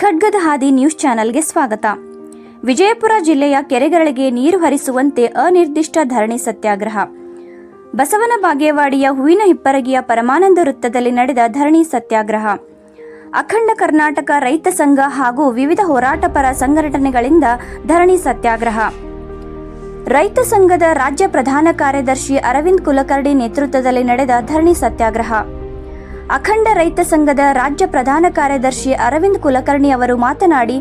ಖಡ್ಗದ ಹಾದಿ ನ್ಯೂಸ್ ಚಾನೆಲ್ಗೆ ಸ್ವಾಗತ. ವಿಜಯಪುರ ಜಿಲ್ಲೆಯ ಕೆರೆಗಳಿಗೆ ನೀರು ಹರಿಸುವಂತೆ ಅನಿರ್ದಿಷ್ಟ ಧರಣಿ ಸತ್ಯಾಗ್ರಹ. ಬಸವನ ಬಾಗೇವಾಡಿಯ ಹೂವಿನ ಹಿಪ್ಪರಗಿಯ ಪರಮಾನಂದ ವೃತ್ತದಲ್ಲಿ ನಡೆದ ಧರಣಿ ಸತ್ಯಾಗ್ರಹ. ಅಖಂಡ ಕರ್ನಾಟಕ ರೈತ ಸಂಘ ಹಾಗೂ ವಿವಿಧ ಹೋರಾಟಪರ ಸಂಘಟನೆಗಳಿಂದ ಧರಣಿ ಸತ್ಯಾಗ್ರಹ. ರೈತ ಸಂಘದ ರಾಜ್ಯ ಪ್ರಧಾನ ಕಾರ್ಯದರ್ಶಿ ಅರವಿಂದ್ ಕುಲಕರ್ಣಿ ನೇತೃತ್ವದಲ್ಲಿ ನಡೆದ ಧರಣಿ ಸತ್ಯಾಗ್ರಹ. ಅಖಂಡ ರೈತ ಸಂಘದ ರಾಜ್ಯ ಪ್ರಧಾನ ಕಾರ್ಯದರ್ಶಿ ಅರವಿಂದ್ ಕುಲಕರ್ಣಿ ಅವರು ಮಾತನಾಡಿ,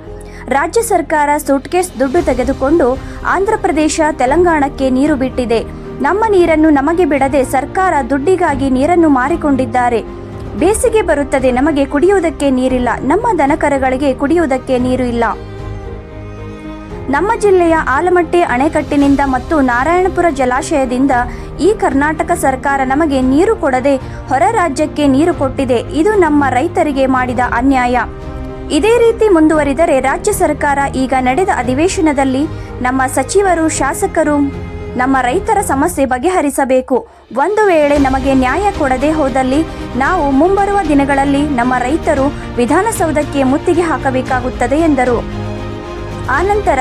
ರಾಜ್ಯ ಸರ್ಕಾರ ಸೂಟ್ಕೇಸ್ ದುಡ್ಡು ತೆಗೆದುಕೊಂಡು ಆಂಧ್ರಪ್ರದೇಶ ತೆಲಂಗಾಣಕ್ಕೆ ನೀರು ಬಿಟ್ಟಿದೆ. ನಮ್ಮ ನೀರನ್ನು ನಮಗೆ ಬಿಡದೆ ಸರ್ಕಾರ ದುಡ್ಡಿಗಾಗಿ ನೀರನ್ನು ಮಾರಿಕೊಂಡಿದ್ದಾರೆ. ಬೇಸಿಗೆ ಬರುತ್ತದೆ, ನಮಗೆ ಕುಡಿಯುವುದಕ್ಕೆ ನೀರಿಲ್ಲ. ನಮ್ಮ ದನಕರಗಳಿಗೆ ಕುಡಿಯುವುದಕ್ಕೆ ನೀರು ಇಲ್ಲ. ನಮ್ಮ ಜಿಲ್ಲೆಯ ಆಲಮಟ್ಟಿ ಅಣೆಕಟ್ಟಿನಿಂದ ಮತ್ತು ನಾರಾಯಣಪುರ ಜಲಾಶಯದಿಂದ ಈ ಕರ್ನಾಟಕ ಸರ್ಕಾರ ನಮಗೆ ನೀರು ಕೊಡದೆ ಹೊರ ರಾಜ್ಯಕ್ಕೆ ನೀರು ಕೊಟ್ಟಿದೆ. ಇದು ನಮ್ಮ ರೈತರಿಗೆ ಮಾಡಿದ ಅನ್ಯಾಯ. ಇದೇ ರೀತಿ ಮುಂದುವರಿದರೆ ರಾಜ್ಯ ಸರ್ಕಾರ ಈಗ ನಡೆದ ಅಧಿವೇಶನದಲ್ಲಿ ನಮ್ಮ ಸಚಿವರು, ಶಾಸಕರು ನಮ್ಮ ರೈತರ ಸಮಸ್ಯೆ ಬಗೆಹರಿಸಬೇಕು. ಒಂದು ವೇಳೆ ನಮಗೆ ನ್ಯಾಯ ಕೊಡದೆ ಹೋದಲ್ಲಿ ನಾವು ಮುಂಬರುವ ದಿನಗಳಲ್ಲಿ ನಮ್ಮ ರೈತರು ವಿಧಾನಸೌಧಕ್ಕೆ ಮುತ್ತಿಗೆ ಹಾಕಬೇಕಾಗುತ್ತದೆ ಎಂದರು. ಆನಂತರ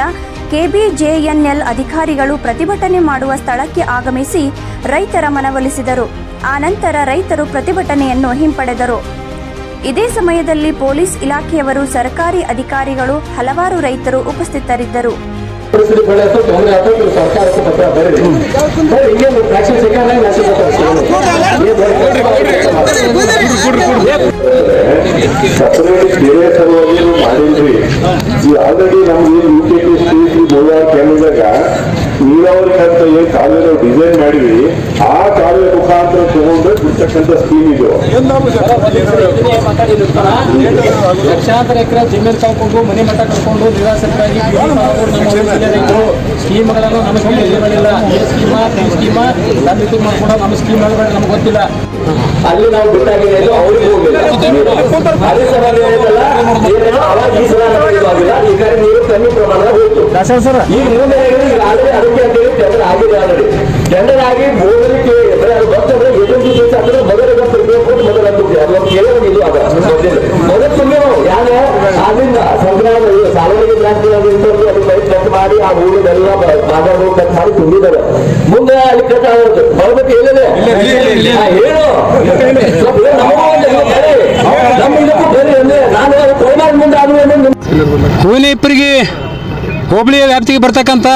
ಕೆಬಿಜೆಎನ್ಎಲ್ ಅಧಿಕಾರಿಗಳು ಪ್ರತಿಭಟನೆ ಮಾಡುವ ಸ್ಥಳಕ್ಕೆ ಆಗಮಿಸಿ ರೈತರ ಮನವೊಲಿಸಿದರು. ಆನಂತರ ರೈತರು ಪ್ರತಿಭಟನೆಯನ್ನು ಹಿಂಪಡೆದರು. ಇದೇ ಸಮಯದಲ್ಲಿ ಪೊಲೀಸ್ ಇಲಾಖೆಯವರು ಸರ್ಕಾರಿ ಅಧಿಕಾರಿಗಳು ಹಲವಾರು ರೈತರು ಉಪಸ್ಥಿತರಿದ್ದರು. ಸಪರೇಟ್ ಬೇರೆ ಸಲುವಾಗಿ ಈ ಆಲ್ರೆಡಿ ನಮ್ಗೆ U K T state Goa ಕೇಳಿದಾಗ ನೀರಾವರಿ ಅಂತ ಏನ್ ಕಾಲುವೆ ಡಿಸೈನ್ ಮಾಡಿವಿ ಆ ಕಾಲುವೆ ಮುಖಾಂತರ ತಗೊಂಡು ಬಿಡ್ತಕ್ಕಂಥ ಸ್ಕೀಮ್ ಇದು. ಲಕ್ಷಾಂತರ ಎಕರೆ ಜಮೀನು ತಗೊಂಡು ಮನೆ ಮಠ ಕಟ್ಕೊಂಡು ನಮ್ಮ ರೈತರು ಸ್ಕೀಮ್ಗಳನ್ನು ನಮಗೆ ಸ್ಕೀಮ್ ಸ್ಕೀಮ ಸ್ಕೀಮ ನಮ್ಮ ನಮ್ಮ ಸ್ಕೀಮ್ ನಮ್ಗೆ ಗೊತ್ತಿಲ್ಲ. ಅಲ್ಲಿ ನಾವು ಬಿಟ್ಟಾಗಿದೆ ಅವ್ರಿಗೆ ಹೋಗಿಲ್ಲ. ಅದೇ ಹೇಳಿದಲ್ಲ ಅವಾಗ ಈ ಸಲ ಈಗ ನೀರು ಕಮ್ಮಿ ಪ್ರಮಾಣದ ಹೋಯ್ತು. ಈಗ ಮುಂದೆ ಈಗ ಆಲ್ರೆಡಿ ಅದಕ್ಕೆ ಅಂತೇಳಿ ಟೆಂಡರ್ ಆಗಿದೆ ಆಲ್ರೆಡಿ ಟೆಂಡರ್ ಆಗಿ ಬೋಧನೆಗೆ ಗೊತ್ತಂದ್ರೆ ಏಜೆನ್ಸಿ ಕೇಸ್ ಅಂದ್ರೆ ಮೊದಲ ಇದು ಆಗ ಮೊದಲು. ಸಂಗ್ರಾಮ ಸಾರ್ವಜನಿಕ ಅದು ಕಟ್ ಮಾಡಿ ಆ ಕಟ್ ಮಾಡಿ ತುಂಬಿದ್ದಾರೆ ಮುಂದೆ ಅಲ್ಲಿ ಕಟ್ ಆಗೋದು ಬರ್ಬೇಕು ಹೇಳಿದೆ ಹೇಳು ನಾನು ವ್ಯಾಪ್ತಿಗೆ ಬರ್ತಕ್ಕಂತ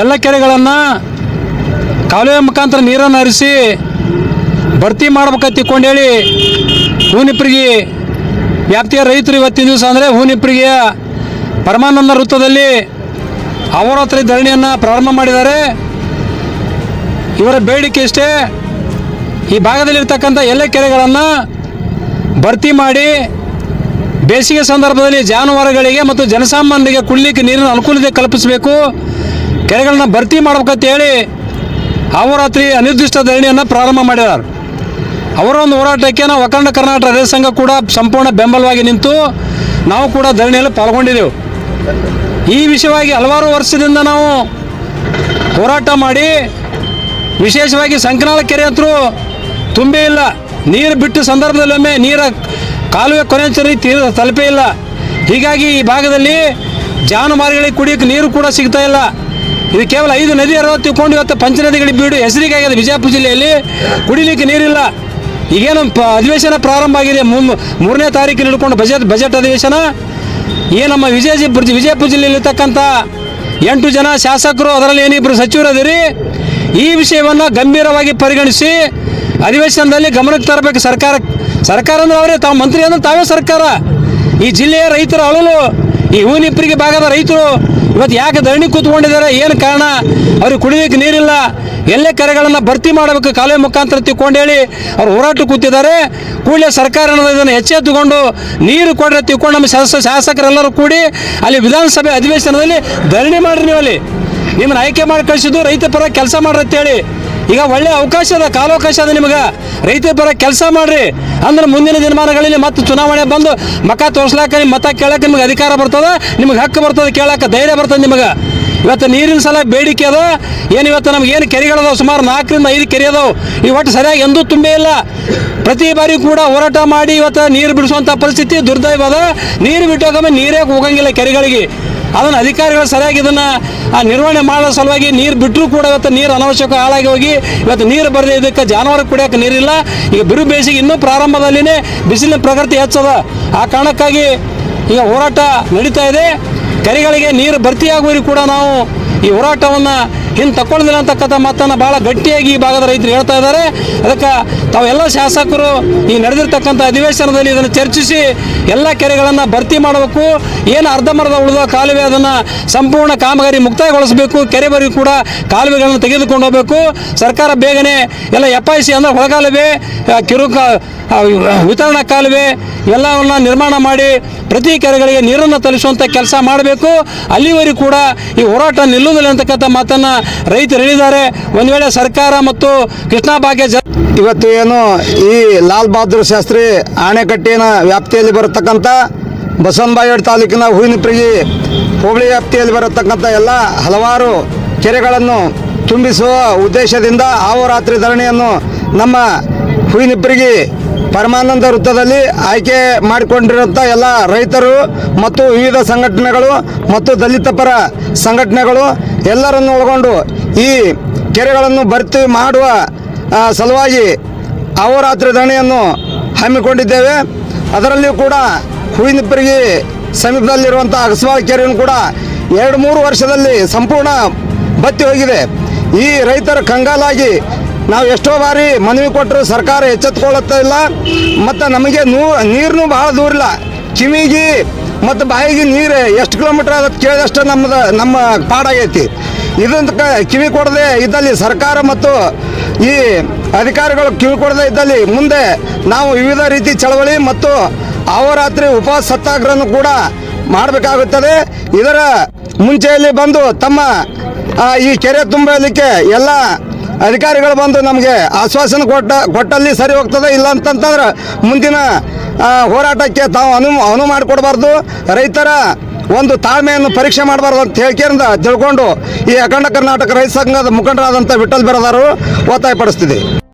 ಎಲ್ಲ ಕೆರೆಗಳನ್ನು ಕಾಲುವೆ ಮುಖಾಂತರ ನೀರನ್ನು ಹರಿಸಿ ಭರ್ತಿ ಮಾಡ್ಬೇಕಂತ ತಿಳ್ಕೊಂಡೇಳಿ ಹೂನಿಪ್ರಿಗೆ ವ್ಯಾಪ್ತಿಯ ರೈತರು ಇವತ್ತಿನ ದಿವಸ ಅಂದರೆ ಹೂನಿಪ್ರಿಗೆಯ ಪರಮಾನಂದ ವೃತ್ತದಲ್ಲಿ ಅವರಾತ್ರಿ ಧರಣಿಯನ್ನು ಪ್ರಾರಂಭ ಮಾಡಿದ್ದಾರೆ. ಇವರ ಬೇಡಿಕೆ ಇಷ್ಟೇ. ಈ ಭಾಗದಲ್ಲಿರ್ತಕ್ಕಂಥ ಎಲ್ಲ ಕೆರೆಗಳನ್ನು ಭರ್ತಿ ಮಾಡಿ ಬೇಸಿಗೆ ಸಂದರ್ಭದಲ್ಲಿ ಜಾನುವಾರುಗಳಿಗೆ ಮತ್ತು ಜನಸಾಮಾನ್ಯರಿಗೆ ಕುಡಿಲಿಕ್ಕೆ ನೀರಿನ ಅನುಕೂಲತೆ ಕಲ್ಪಿಸಬೇಕು. ಕೆರೆಗಳನ್ನ ಭರ್ತಿ ಮಾಡಬೇಕಂತ ಹೇಳಿ ಅಹೋರಾತ್ರಿ ಅನಿರ್ದಿಷ್ಟ ಧರಣಿಯನ್ನು ಪ್ರಾರಂಭ ಮಾಡಿದ್ದಾರೆ. ಅವರ ಒಂದು ಹೋರಾಟಕ್ಕೆ ನಾವು ಅಖಂಡ ಕರ್ನಾಟಕ ರೈತ ಸಂಘ ಕೂಡ ಸಂಪೂರ್ಣ ಬೆಂಬಲವಾಗಿ ನಿಂತು ನಾವು ಕೂಡ ಧರಣಿಯಲ್ಲಿ ಪಾಲ್ಗೊಂಡಿದ್ದೆವು ಈ ವಿಷಯವಾಗಿ ಹಲವಾರು ವರ್ಷದಿಂದ ನಾವು ಹೋರಾಟ ಮಾಡಿ ವಿಶೇಷವಾಗಿ ಸಂಕನಾಳ ಕೆರೆ ಹತ್ರ ತುಂಬೇ ಇಲ್ಲ. ನೀರು ಬಿಟ್ಟು ಸಂದರ್ಭದಲ್ಲೊಮ್ಮೆ ನೀರ ಕಾಲುವೆ ಕೊನೆ ತೀರ ತಲುಪೇ ಇಲ್ಲ. ಹೀಗಾಗಿ ಈ ಭಾಗದಲ್ಲಿ ಜಾನುವಾರುಗಳಿಗೆ ಕುಡಿಯೋಕ್ಕೆ ನೀರು ಕೂಡ ಸಿಗ್ತಾ ಇಲ್ಲ. ಇದು ಕೇವಲ ಐದು ನದಿ ಅರವತ್ತು ತಿಳ್ಕೊಂಡು ಇವತ್ತು ಪಂಚನದಿಗಳಿಗೆ ಬೀಡು. ಹೆಸರಿಗಾಗಿದೆ ವಿಜಯಪುರ ಜಿಲ್ಲೆಯಲ್ಲಿ ಕುಡಿಲಿಕ್ಕೆ ನೀರಿಲ್ಲ. ಈಗೇನು ಅಧಿವೇಶನ ಪ್ರಾರಂಭ ಆಗಿದೆ. ಮೂರನೇ ತಾರೀಕಿನ ಹಿಡ್ಕೊಂಡು ಬಜೆಟ್ ಬಜೆಟ್ ಅಧಿವೇಶನ? ಏನು ನಮ್ಮ ವಿಜಯಪುರ ವಿಜಯಪುರ ಜಿಲ್ಲೆಯಲ್ಲಿರ್ತಕ್ಕಂಥ ಎಂಟು ಜನ ಶಾಸಕರು ಅದರಲ್ಲಿ ಏನಿಬ್ಬರು ಸಚಿವರು ಅದಿರಿ ಈ ವಿಷಯವನ್ನು ಗಂಭೀರವಾಗಿ ಪರಿಗಣಿಸಿ ಅಧಿವೇಶನದಲ್ಲಿ ಗಮನಕ್ಕೆ ತರಬೇಕು ಸರ್ಕಾರ. ಸರ್ಕಾರ ಅಂದ್ರೆ ಅವರೇ, ತಾವು ಮಂತ್ರಿ ಅಂದ್ರೆ ತಾವೇ ಸರ್ಕಾರ. ಈ ಜಿಲ್ಲೆಯ ರೈತರ ಅಳಲು, ಈ ಹೂನಿಪ್ಪರಿಗೆ ಭಾಗದ ರೈತರು ಇವತ್ತು ಯಾಕೆ ಧರಣಿ ಕೂತ್ಕೊಂಡಿದ್ದಾರೆ? ಏನು ಕಾರಣ? ಅವ್ರಿಗೆ ಕುಡಿಯೋಕ್ಕೆ ನೀರಿಲ್ಲ. ಎಲ್ಲೇ ಕೆರೆಗಳನ್ನು ಭರ್ತಿ ಮಾಡಬೇಕು ಕಾಲುವೆ ಮುಖಾಂತರ ತಿಳ್ಕೊಂಡೇಳಿ ಅವ್ರು ಹೋರಾಟ ಕೂತಿದ್ದಾರೆ. ಕೂಡಲೇ ಸರ್ಕಾರ ಇದನ್ನು ಎಚ್ಚೆತ್ತುಕೊಂಡು ನೀರು ಕೊಡ್ರೆ ತಿಳ್ಕೊಂಡು ನಮ್ಮ ಶಾಸ, ಶಾಸಕರೆಲ್ಲರೂ ಕೂಡಿ ಅಲ್ಲಿ ವಿಧಾನಸಭೆ ಅಧಿವೇಶನದಲ್ಲಿ ಧರಣಿ ಮಾಡಿರಿ ನೀವು ಅಲ್ಲಿ ನಿಮ್ಮನ್ನು ಆಯ್ಕೆ ಮಾಡಿ ಕಳಿಸಿದ್ದು ರೈತ ಪರ ಕೆಲಸ ಮಾಡ್ರಿ ಅಂತೇಳಿ. ಈಗ ಒಳ್ಳೆ ಅವಕಾಶ ಅದ, ಕಾಲಾವಕಾಶ ಅದ ನಿಮಗೆ. ರೈತ ಪರ ಕೆಲಸ ಮಾಡ್ರಿ. ಅಂದ್ರೆ ಮುಂದಿನ ದಿನಮಾನಗಳಲ್ಲಿ ಮತ್ತೆ ಚುನಾವಣೆ ಬಂದು ಮಕ ತೋರ್ಸ್ಲಾಕ ನಿಮ್ಮ ಮತ ಕೇಳಕ್ಕೆ ನಿಮ್ಗೆ ಅಧಿಕಾರ ಬರ್ತದ, ನಿಮ್ಗೆ ಹಕ್ಕು ಬರ್ತದೆ ಕೇಳಕ್ಕೆ ಧೈರ್ಯ ಬರ್ತದೆ ನಿಮಗೆ. ಇವತ್ತು ನೀರಿನ ಸಲ ಬೇಡಿಕೆ ಅದ, ಏನು ಇವತ್ತು ನಮ್ಗೆ ಏನು ಕೆರೆಗಳದಾವ ಸುಮಾರು ನಾಲ್ಕರಿಂದ ಐದು ಕೆರೆ ಅದಾವ. ಈ ಒಟ್ಟು ಸರಿಯಾಗಿ ಎಂದೂ ತುಂಬೇ ಇಲ್ಲ. ಪ್ರತಿ ಬಾರಿ ಕೂಡ ಹೋರಾಟ ಮಾಡಿ ಇವತ್ತು ನೀರು ಬಿಡಿಸುವಂಥ ಪರಿಸ್ಥಿತಿ ದುರ್ದೈವ ಅದ. ನೀರು ಬಿಟ್ಟೋಗಮ್ಮ ನೀರೇ ಹೋಗಂಗಿಲ್ಲ ಕೆರೆಗಳಿಗೆ. ಅದನ್ನು ಅಧಿಕಾರಿಗಳು ಸರಿಯಾಗಿ ಇದನ್ನು ನಿರ್ವಹಣೆ ಮಾಡೋ ಸಲುವಾಗಿ ನೀರು ಬಿಟ್ಟರೂ ಕೂಡ ಇವತ್ತು ನೀರು ಅನವಶ್ಯಕ ಹಾಳಾಗಿ ಹೋಗಿ ಇವತ್ತು ನೀರು ಬರದೇ ಇದಕ್ಕೆ ಜಾನುವಾರು ಕುಡಿಯೋಕೆ ನೀರಿಲ್ಲ. ಈಗ ಬಿರು ಬೇಸಿಗೆ ಇನ್ನೂ ಪ್ರಾರಂಭದಲ್ಲಿನೇ ಬಿಸಿಲಿನ ಪ್ರಕೃತಿ ಹೆಚ್ಚದ. ಆ ಕಾರಣಕ್ಕಾಗಿ ಈಗ ಹೋರಾಟ ನಡೀತಾ ಇದೆ. ಕೆರೆಗಳಿಗೆ ನೀರು ಭರ್ತಿಯಾಗುವವರೆಗೂ ಕೂಡ ನಾವು ಈ ಹೋರಾಟವನ್ನು ಹಿಂದೆ ತಗೊಳ್ದಿಲ್ಲ ಅಂತಕ್ಕಂಥ ಮಾತನ್ನು ಭಾಳ ಗಟ್ಟಿಯಾಗಿ ಈ ಭಾಗದ ರೈತರು ಹೇಳ್ತಾ ಇದ್ದಾರೆ. ಅದಕ್ಕೆ ತಾವೆಲ್ಲ ಶಾಸಕರು ಈ ನಡೆದಿರ್ತಕ್ಕಂಥ ಅಧಿವೇಶನದಲ್ಲಿ ಇದನ್ನು ಚರ್ಚಿಸಿ ಎಲ್ಲ ಕೆರೆಗಳನ್ನು ಭರ್ತಿ ಮಾಡಬೇಕು. ಏನು ಅರ್ಧಮರ್ಧ ಉಳಿದ ಕಾಲುವೆ ಅದನ್ನು ಸಂಪೂರ್ಣ ಕಾಮಗಾರಿ ಮುಕ್ತಾಯಗೊಳಿಸಬೇಕು. ಕೆರೆ ಕೆರೆವರೆಗೂ ಕೂಡ ಕಾಲುವೆಗಳನ್ನು ತೆಗೆದುಕೊಂಡು ಹೋಗಬೇಕು. ಸರ್ಕಾರ ಬೇಗನೆ ಎಲ್ಲ ಎಫ್ ಐ ಸಿ ಅಂದರೆ ಹೊಳಗಾಲುವೆ ಕಿರು ವಿತರಣಾ ಕಾಲುವೆ ಎಲ್ಲವನ್ನ ನಿರ್ಮಾಣ ಮಾಡಿ ಪ್ರತಿ ಕೆರೆಗಳಿಗೆ ನೀರನ್ನು ತಲುಪಿಸುವಂಥ ಕೆಲಸ ಮಾಡಬೇಕು. ಅಲ್ಲಿವರೆಗೂ ಕೂಡ ಈ ಹೋರಾಟ ನಿಲ್ಲುವುದಿಲ್ಲ ಅಂತಕ್ಕಂಥ ಮಾತನ್ನು ರೈತರು ಹೇಳಿದ್ದಾರೆ. ಒಂದು ವೇಳೆ ಸರ್ಕಾರ ಮತ್ತು ಕೃಷ್ಣ ಭಾಗ್ಯ ಜ ಇವತ್ತು ಏನು ಈ ಲಾಲ್ ಬಹದ್ದೂರ್ ಶಾಸ್ತ್ರಿ ಅಣೆಕಟ್ಟಿನ ವ್ಯಾಪ್ತಿಯಲ್ಲಿ ಬರತಕ್ಕಂಥ ಬಸವನಬಾಗೇಡ್ ತಾಲೂಕಿನ ಹೂವಿನಪ್ರಿಗಿ ಹೋಬಳಿ ವ್ಯಾಪ್ತಿಯಲ್ಲಿ ಬರತಕ್ಕಂಥ ಎಲ್ಲ ಹಲವಾರು ಕೆರೆಗಳನ್ನು ತುಂಬಿಸುವ ಉದ್ದೇಶದಿಂದ ಆವರಾತ್ರಿ ಧರಣಿಯನ್ನು ನಮ್ಮ ಹೂವಿನಪ್ರಿಗಿ ಪರಮಾನಂದ ವೃತ್ತದಲ್ಲಿ ಆಯ್ಕೆ ಮಾಡಿಕೊಂಡಿರುವಂಥ ಎಲ್ಲ ರೈತರು ಮತ್ತು ವಿವಿಧ ಸಂಘಟನೆಗಳು ಮತ್ತು ದಲಿತ ಪರ ಸಂಘಟನೆಗಳು ಎಲ್ಲರನ್ನು ಒಳಗೊಂಡು ಈ ಕೆರೆಗಳನ್ನು ಭರ್ತಿ ಮಾಡುವ ಸಲುವಾಗಿ ಅಹೋರಾತ್ರಿ ಧರಣಿಯನ್ನು ಹಮ್ಮಿಕೊಂಡಿದ್ದೇವೆ. ಅದರಲ್ಲಿಯೂ ಕೂಡ ಹೂವಿನಪ್ಪರಿಗೆ ಸಮೀಪದಲ್ಲಿರುವಂಥ ಅಗಸವಾಲ್ ಕೆರೆಯನ್ನು ಕೂಡ ಎರಡು ಮೂರು ವರ್ಷದಲ್ಲಿ ಸಂಪೂರ್ಣ ಬತ್ತಿ ಹೋಗಿದೆ. ಈ ರೈತರ ಕಂಗಾಲಾಗಿ ನಾವು ಎಷ್ಟೋ ಬಾರಿ ಮನವಿ ಕೊಟ್ಟರು, ಸರ್ಕಾರ ಎಚ್ಚೆತ್ಕೊಳ್ಳುತ್ತಾ ಇಲ್ಲ, ಮತ್ತು ನಮಗೆ ನೂ ನೀರನ್ನು ಭಾಳ ದೂರ ಇಲ್ಲ. ಕಿವಿಗೆ ಮತ್ತು ಬಾಯಿಗೆ ನೀರು, ಎಷ್ಟು ಕಿಲೋಮೀಟ್ರ್ ಅದಕ್ಕೆ ಕೇಳಿದಷ್ಟು ನಮ್ಮದು ನಮ್ಮ ಪಾಡಾಗೈತಿ ಇದನ್ನ ಕ- ಕಿವಿ ಕೊಡದೆ ಇದ್ದಲ್ಲಿ ಸರ್ಕಾರ ಮತ್ತು ಈ ಅಧಿಕಾರಿಗಳು ಕಿವಿ ಕೊಡದೆ ಇದ್ದಲ್ಲಿ ಮುಂದೆ ನಾವು ವಿವಿಧ ರೀತಿ ಚಳವಳಿ ಮತ್ತು ಅವರಾತ್ರಿ ಉಪವಾಸ ಸತ್ಯಾಗ್ರಹನೂ ಕೂಡ ಮಾಡಬೇಕಾಗುತ್ತದೆ. ಇದರ ಮುಂಚೆಯಲ್ಲಿ ಬಂದು ತಮ್ಮ ಈ ಕೆರೆ ತುಂಬಲಿಕ್ಕೆ ಎಲ್ಲ ಅಧಿಕಾರಿಗಳು ಬಂದು ನಮಗೆ ಆಶ್ವಾಸನೆ ಕೊಟ್ಟ, ಕೊಟ್ಟಲ್ಲಿ ಸರಿ ಹೋಗ್ತದೆ, ಇಲ್ಲ ಅಂತಂತಂದ್ರೆ ಮುಂದಿನ ಹೋರಾಟಕ್ಕೆ ತಾವು ಅನು ಅನು ಮಾಡಿಕೊಡ್ಬಾರ್ದು. ರೈತರ ಒಂದು ತಾಳ್ಮೆಯನ್ನು ಪರೀಕ್ಷೆ ಮಾಡಬಾರ್ದು ಅಂತ ಹೇಳಿಕೆಯಿಂದ ತಿಳ್ಕೊಂಡು ಈ ಅಖಂಡ ಕರ್ನಾಟಕ ರೈತ ಸಂಘದ ಮುಖಂಡರಾದಂಥ ವಿಠಲ್ ಬಿರದಾರು ಒತ್ತಾಯಪಡಿಸ್ತಿದೆ.